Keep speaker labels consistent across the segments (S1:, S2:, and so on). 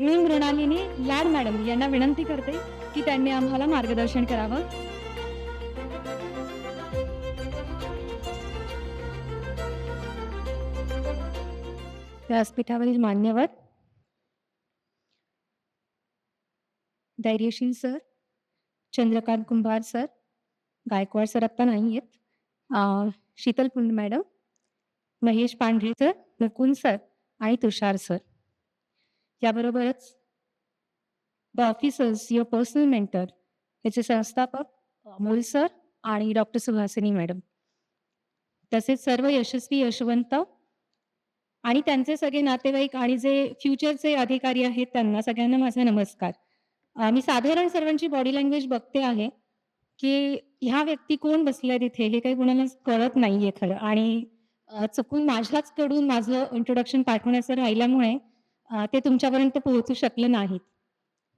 S1: मी मृणालिनी लाड madam यांना विनंती करते की त्यांनी आम्हाला मार्गदर्शन करावं. व्यासपीठावरील मान्यवर Dhairyasheel sir Chandrakant Kumbhar sir Gaikwad sir आत्ता नाही आहेत Sheetal Pund madam Mahesh Pandhare sir Mukund sir आणि तुषार सर. याबरोबरच the officers your personal mentor याचे संस्थापक अमोल सर आणि डॉक्टर सुहासिनी मॅडम. तसेच सर्व यशस्वी यशवंत आणि त्यांचे सगळे नातेवाईक आणि जे फ्युचरचे अधिकारी आहेत त्यांना सगळ्यांना माझा नमस्कार. मी साधारण सर्वांची बॉडी लँग्वेज बघते आहे की ह्या व्यक्ती कोण बसल्या तिथे? हे काही कोणाला कळत नाहीये खरं. आणि चुकून माझ्याच कडून माझं इंट्रोडक्शन पाठवण्याचं राहिल्यामुळे ते तुमच्यापर्यंत पोहोचू शकलं नाहीत.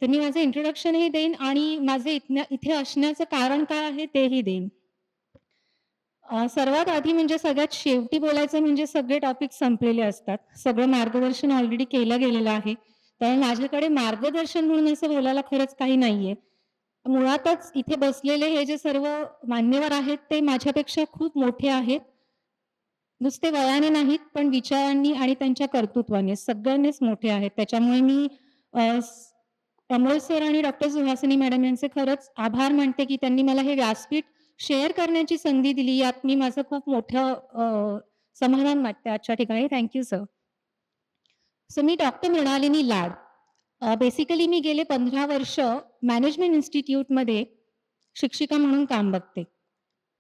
S1: तर मी माझं इंट्रोडक्शनही देईन आणि माझे इथनं इथे असण्याचं कारण काय आहे तेही देईन. सर्वात आधी म्हणजे सगळ्यात शेवटी बोलायचं म्हणजे सगळे टॉपिक संपलेले असतात. सगळं मार्गदर्शन ऑलरेडी केलं गेलेलं आहे. तर माझ्याकडे मार्गदर्शन म्हणून असं बोलायला खरंच काही नाहीये. मुळातच इथे बसलेले हे जे सर्व मान्यवर आहेत ते माझ्यापेक्षा खूप मोठे आहेत. नुसते वयाने नाहीत पण विचारांनी आणि त्यांच्या कर्तृत्वाने सगळ्यांनीच मोठे आहेत. त्याच्यामुळे मी अमोल सर आणि डॉक्टर सुहासिनी मॅडम यांचे खरंच आभार मानते की त्यांनी मला हे व्यासपीठ शेअर करण्याची संधी दिली. यात मी माझं खूप मोठं समाधान वाटते आजच्या ठिकाणी. Thank you sir. सो मी डॉक्टर मृणालिनी लाड. बेसिकली मी गेले पंधरा वर्ष मॅनेजमेंट इन्स्टिट्यूटमध्ये शिक्षिका म्हणून काम बघते.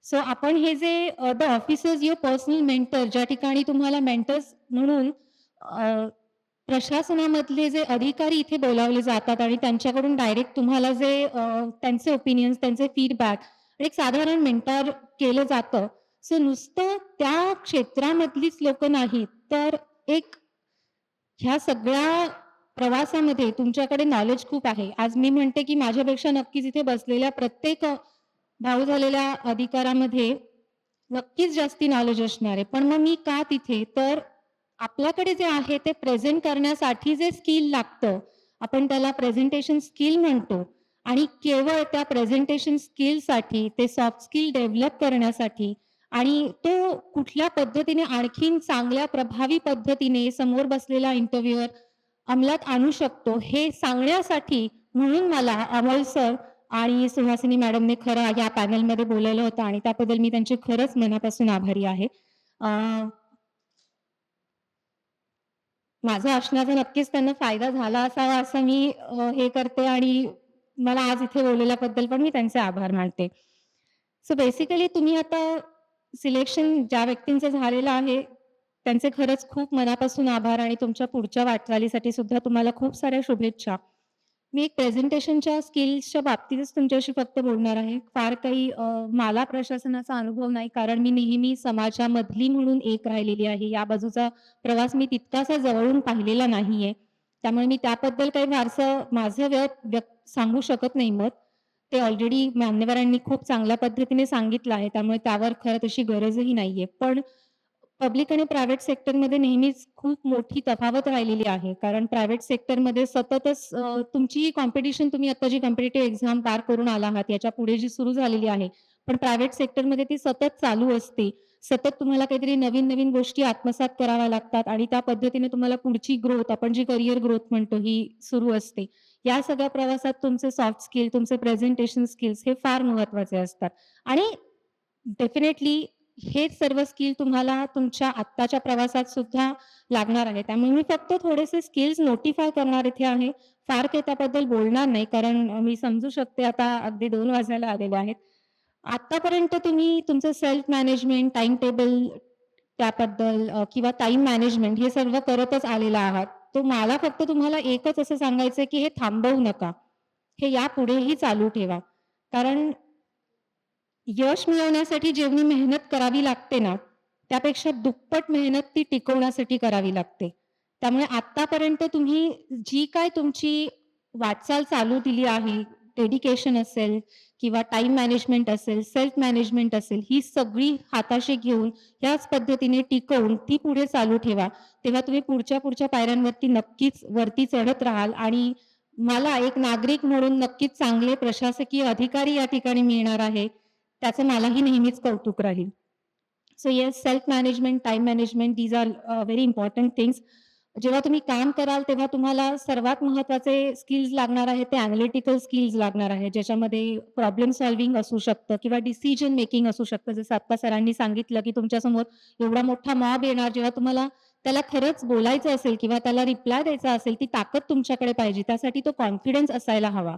S1: सो आपण हे जे the officers your personal mentor ज्या ठिकाणी तुम्हाला मेंटर्स म्हणून प्रशासनामधले जे अधिकारी इथे बोलावले जातात आणि त्यांच्याकडून डायरेक्ट तुम्हाला जे त्यांचे ओपिनियन्स त्यांचे फीडबॅक एक साधारण मेंटर केलं जातं. सो नुसतं त्या क्षेत्रामधलीच लोक नाहीत तर एक ह्या सगळ्या प्रवासामध्ये तुमच्याकडे नॉलेज खूप आहे. आज मी म्हणते की माझ्यापेक्षा नक्कीच इथे बसलेल्या प्रत्येक भाऊ झालेल्या अधिकारामध्ये नक्कीच जास्ती नॉलेज असणार आहे. पण मग मी का तिथे? तर आपल्याकडे जे आहे ते प्रेझेंट करण्यासाठी जे स्किल लागतं आपण त्याला प्रेझेंटेशन स्किल म्हणतो आणि केवळ त्या प्रेझेंटेशन स्किलसाठी ते सॉफ्ट स्किल डेव्हलप करण्यासाठी आणि तो कुठल्या पद्धतीने आणखीन चांगल्या प्रभावी पद्धतीने समोर बसलेला इंटरव्ह्युअर अंमलात आणू शकतो हे सांगण्यासाठी म्हणून मला अमोल सर आणि सुहासिनी मॅडमने खरं या पॅनलमध्ये बोलवलं होतं आणि त्याबद्दल मी त्यांचे खरंच मनापासून आभारी आहे. माझ्या माझा असण्याचा नक्कीच त्यांना फायदा झाला असावा असं मी हे करते आणि मला आज इथे बोलवल्याबद्दल पण मी त्यांचे आभार मानते. सो बेसिकली तुम्ही आता सिलेक्शन ज्या व्यक्तींचं झालेलं आहे त्यांचे खरंच खूप मनापासून आभार आणि तुमच्या पुढच्या वाटचालीसाठी सुद्धा तुम्हाला खूप साऱ्या शुभेच्छा. मी एक प्रेझेंटेशनच्या स्किल्सच्या बाबतीतच तुमच्याशी फक्त बोलणार आहे. फार काही मला प्रशासनाचा अनुभव नाही कारण मी नेहमी समाजामधली म्हणून एक राहिलेली आहे. या बाजूचा प्रवास मी तितकासा जवळून पाहिलेला नाहीये. त्यामुळे मी त्याबद्दल काही फारसं माझं व्यक्त व्यक्त सांगू शकत नाही मत. ते ऑलरेडी मान्यवरांनी खूप चांगल्या पद्धतीने सांगितलं आहे. त्यामुळे त्यावर खरं तशी गरजही नाहीये. पण पब्लिक आणि प्रायव्हेट सेक्टरमध्ये नेहमीच खूप मोठी तफावत राहिलेली आहे. कारण प्रायव्हेट सेक्टरमध्ये सततच तुमची कॉम्पिटिशन तुम्ही आता जी कॉम्पिटेटिव्ह एक्झाम पार करून आला आहात याच्यापुढे जी सुरू झालेली आहे पण प्रायव्हेट सेक्टरमध्ये ती सतत चालू असते. सतत तुम्हाला काहीतरी नवीन नवीन गोष्टी आत्मसात कराव्या लागतात आणि त्या पद्धतीने तुम्हाला पुढची ग्रोथ आपण जी करिअर ग्रोथ म्हणतो ही सुरू असते. या सगळ्या प्रवासात तुमचे सॉफ्ट स्किल तुमचे प्रेझेंटेशन स्किल्स हे फार महत्त्वाचे असतात. आणि डेफिनेटली हे सर्व स्किल तुम्हाला तुमच्या आत्ताच्या प्रवासात सुद्धा लागणार आहे. त्यामुळे मी फक्त थोडेसे स्किल्स नोटिफाय करणार इथे आहे. फार काही त्याबद्दल बोलणार नाही कारण मी समजू शकते आता अगदी दोन वाजायला आलेले आहेत. आतापर्यंत तुम्ही तुमचं सेल्फ मॅनेजमेंट टाइम टेबल त्याबद्दल किंवा टाइम मॅनेजमेंट हे सर्व करतच आलेला आहात. तो मला फक्त तुम्हाला एकच असं सांगायचं की हे थांबवू नका. हे यापुढेही चालू ठेवा. कारण यश मिळवण्यासाठी जेवढी मेहनत करावी लागते ना त्यापेक्षा दुप्पट मेहनत ती टिकवण्यासाठी करावी लागते त्यामुळे आतापर्यंत तुम्ही जी काय तुमची वाटचाल चालू दिली आहे डेडिकेशन असेल किंवा टाइम मॅनेजमेंट असेल, सेल्फ मॅनेजमेंट असेल, ही सगळी हाताशी घेऊन ह्याच पद्धतीने टिकवून ती पुढे चालू ठेवा. तेव्हा तुम्ही पुढच्या-पुढच्या पायऱ्यांवरती नक्कीच वरती चढत राहाल आणि मला एक नागरिक म्हणून नक्कीच चांगले प्रशासकीय अधिकारी या ठिकाणी मिळणार आहे. त्याचं मलाही नेहमीच कौतुक राहील. So yes, self management, time management these are very important things. जेव्हा तुम्ही काम कराल तेव्हा तुम्हाला सर्वात महत्त्वाचे स्किल्स लागणार आहे ते अनालिटिकल स्किल्स लागणार आहे. ज्याच्यामध्ये प्रॉब्लेम सॉल्व्हिंग असू शकतं किंवा डिसिजन मेकिंग असू शकतं. जसं आत्ता सरांनी सांगितलं, की तुमच्यासमोर एवढा मोठा मॉब येणार जेव्हा तुम्हाला त्याला खरंच बोलायचं असेल किंवा त्याला रिप्लाय द्यायचा असेल, ती ताकद तुमच्याकडे पाहिजे. त्यासाठी तो कॉन्फिडन्स असायला हवा.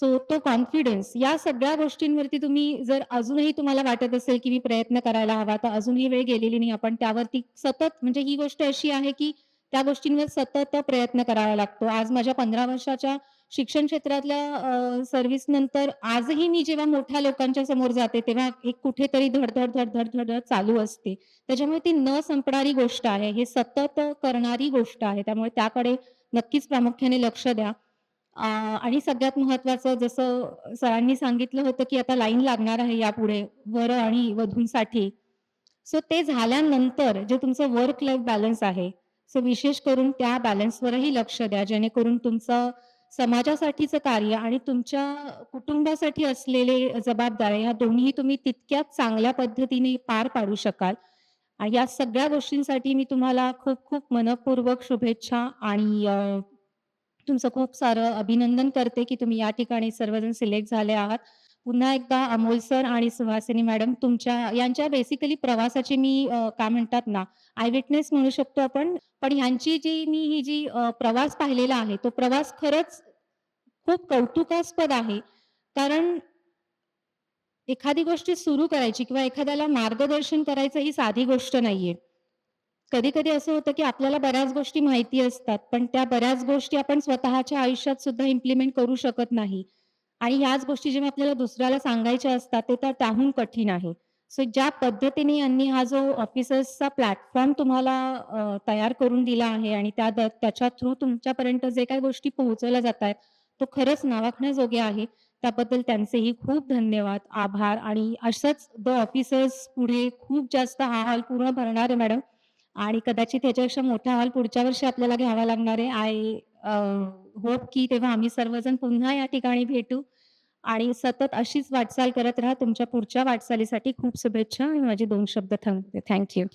S1: सो तो कॉन्फिडन्स या सगळ्या गोष्टींवरती तुम्ही जर अजूनही तुम्हाला वाटत असेल, की मी प्रयत्न करायला हवा, तर अजूनही वेळ गेलेली नाही. आपण त्यावरती सतत म्हणजे ही गोष्ट अशी आहे, की त्या गोष्टींवर सतत प्रयत्न करावा लागतो. आज माझ्या 15 वर्षाच्या शिक्षण क्षेत्रातल्या सर्व्हिस नंतर आजही मी जेव्हा मोठ्या लोकांच्या समोर जाते, तेव्हा एक कुठेतरी धडधड धडधड धड-धड, धड-धड चालू असते. त्याच्यामुळे ती न संपणारी गोष्ट आहे. हे सतत करणारी गोष्ट आहे. त्यामुळे त्याकडे नक्कीच प्रामुख्याने लक्ष द्या. आणि सगळ्यात महत्त्वाचं जसं सरांनी सांगितलं होतं, की आता लाईन लागणार आहे यापुढे वर आणि वधूंसाठी. सो ते झाल्यानंतर जे तुमचं वर्क लाईफ बॅलन्स आहे, सो विशेष करून त्या बॅलन्सवरही लक्ष द्या. जेणेकरून तुमचं समाजासाठीचं कार्य आणि तुमच्या कुटुंबासाठी असलेले जबाबदाऱ्या ह्या दोन्ही तुम्ही तितक्याच चांगल्या पद्धतीने पार पाडू शकाल. आणि या सगळ्या गोष्टींसाठी मी तुम्हाला खूप-खूप मनःपूर्वक शुभेच्छा आणि तुमचं खूप सारं अभिनंदन करते, की तुम्ही या ठिकाणी सर्वजण सिलेक्ट झाले आहात. पुन्हा एकदा अमोल सर आणि सुहासिनी मॅडम तुमच्या यांच्या बेसिकली प्रवासाची मी काय म्हणतात ना, आय विटनेस म्हणू शकतो आपण. पण ह्यांची जी मी ही जी प्रवास पाहिलेला आहे, तो प्रवास खरंच खूप कौतुकास्पद आहे. कारण एखादी गोष्ट सुरू करायची किंवा एखाद्याला मार्गदर्शन करायचं ही साधी गोष्ट नाहीये. कधी-कधी असं होतं, की आपल्याला बऱ्याच गोष्टी माहिती असतात, पण त्या बऱ्याच गोष्टी आपण स्वतःच्या आयुष्यात सुद्धा इम्प्लिमेंट करू शकत नाही. आणि ह्याच गोष्टी जेव्हा आपल्याला दुसऱ्याला सांगायच्या असतात, ते तर त्याहून कठीण आहे. सो ज्या पद्धतीने यांनी हा जो ऑफिसर्सचा प्लॅटफॉर्म तुम्हाला तयार करून दिला आहे आणि त्या त्याच्या थ्रू तुमच्यापर्यंत जे काही गोष्टी पोहोचवल्या जातायत, तो खरंच नावाखण्याजोगे आहे. त्याबद्दल त्यांचेही खूप धन्यवाद, आभार आणि असंच द ऑफिसर्स पुढे खूप जास्त हा हॉल पूर्ण भरणार आहे मॅडम आणि कदाचित ह्याच्यापेक्षा मोठा अहवाल पुढच्या वर्षी आपल्याला घ्यावा लागणार आहे. आय होप की तेव्हा आम्ही सर्वजण पुन्हा या ठिकाणी भेटू आणि सतत अशीच वाटचाल करत राहा. तुमच्या पुढच्या वाटचालीसाठी खूप शुभेच्छा आणि माझे दोन शब्द थांबते. Thank you.